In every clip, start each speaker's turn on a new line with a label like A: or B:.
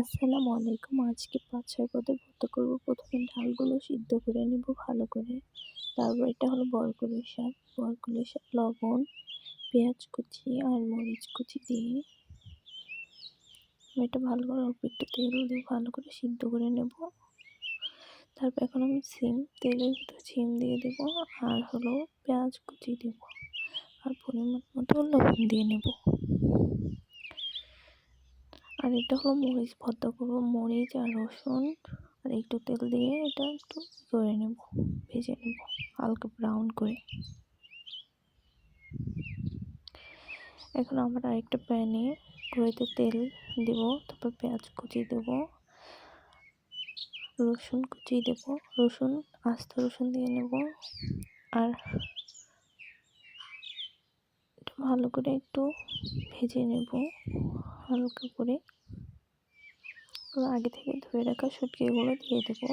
A: আসসালামু আলাইকুম। আজকে পাঁচ ছয় পদের ভর্তা করব। প্রথমে ডালগুলো সিদ্ধ করে নেব ভালো করে। তারপর এটা হলো বরকলি শাক। বরকলি শাক, লবণ, পেঁয়াজ কুচি আর মরিচ কুচি দিয়ে এটা ভালো করে অল্প একটু তেল দিয়ে ভালো করে সিদ্ধ করে নেব। তারপর এখন আমি সিম, তেলের ভিতরে সিম দিয়ে দেবো আর হলো পেঁয়াজ কুচি দেবো। আর পরিমাণ মতো লবণ দিয়ে নেব। আর এটা হলো মরিচ ভর্তা করব, মরিচ আর রসুন। আর একটু তেল দিয়ে এটা একটু করে নেব, ভেজে নেব, হালকা ব্রাউন করে। এখন আমরা আরেকটা প্যানে কড়াইতে তেল দেব, তারপর পেঁয়াজ কুচি দেব, রসুন কুচি দেব, রসুন, আস্ত রসুন দিয়ে নেব। আর ভালো করে একটু ভেজে নেব, হালকা করে। আগে থেকে ধুয়ে রাখা শুটকিগুলো দিয়ে দেবো।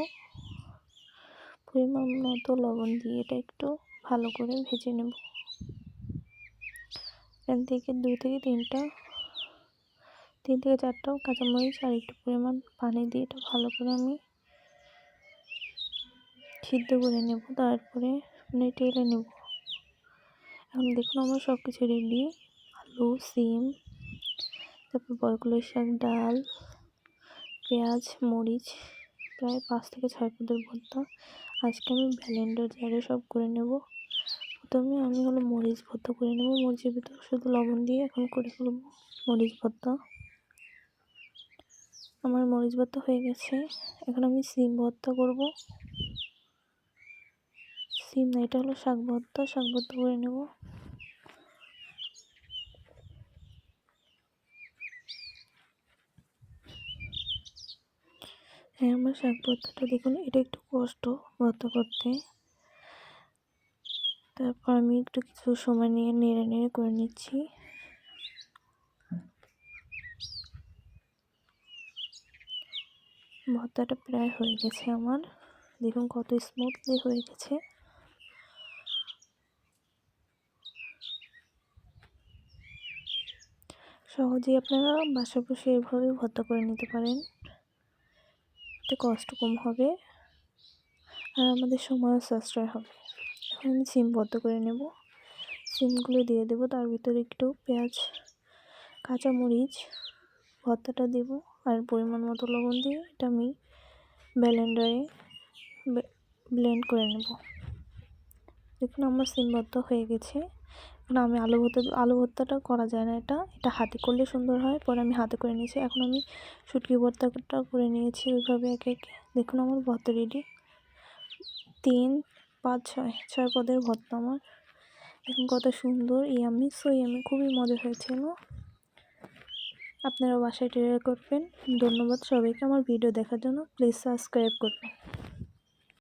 A: পরিমাণ মতো লবণ দিয়ে এটা একটু ভালো করে ভেজে নেব। এখান থেকে দুই থেকে তিনটা, তিন থেকে চারটা কাঁচামরিচ আর একটু পরিমাণ পানি দিয়ে এটা ভালো করে আমি সিদ্ধ করে নেব। তারপরে মানে টেলে নেব। এখন দেখুন আমার সব কিছু রেডি আলু, সিম, তারপর বরগুলো শাক, ডাল পেঁয়াজ, মরিচ, প্রায় পাঁচ থেকে ছয় পদের ভর্তা। আজকে আমি ব্যালেন্ডার জারে সব করে নেব। প্রথমে আমি হলো মরিচ ভর্তা করে নেব। মরিচের ভিতর শুধু লবণ দিয়ে এখন করে ফেলব মরিচ ভর্তা। আমার মরিচ ভর্তা হয়ে গেছে। এখন আমি সিম ভর্তা করব। সিম না, এটা হলো শাক ভর্তা। শাক ভর্তা করে নেব। আমার শাক ভর্তাটা দেখুন, এটা একটু কষ্ট ভর্তা করতে। তারপর আমি একটু কিছু সময় নিয়ে নেড়ে নেড়ে করে নিচ্ছি। ভর্তাটা প্রায় হয়ে গেছে আমার। দেখুন কত স্মুথলি হয়ে গেছে। সহজেই আপনারা বাসা বসে এভাবে ভর্তা করে নিতে পারেন। এতে কষ্ট কম হবে আর আমাদের সময় সাশ্রয় হবে। এখন আমি সিম বদ্ধ করে নেব। সিমগুলো দিয়ে দেব। তার ভিতরে একটু পেঁয়াজ, কাঁচামরিচ, ভর্তাটা দেব আর পরিমাণ মতো লবণ দিয়ে এটা আমি ব্যালেন্ডারে ব্লেন্ড করে নেব। দেখুন আমার সিম ভর্তা হয়ে গেছে। এখন আমি আলু ভর্তা, আলু ভর্তাটা করা যায় না এটা। এটা হাতে করলে সুন্দর হয়, পরে আমি হাতে করে নিয়েছি। এখন আমি শুটকি ভর্তাটা করে নিয়েছি ওইভাবে একে একে। দেখুন আমার ভর্তা রেডি তিন, পাঁচ, ছয় ছয় পদের ভর্তা আমার। এখন কত সুন্দর ইয়ামি সো ইয়ামি খুবই মজা হয়েছিল। আপনারা বাসায় ট্রাই করবেন। ধন্যবাদ সবাইকে আমার ভিডিও দেখার জন্য। প্লিজ সাবস্ক্রাইব করবেন।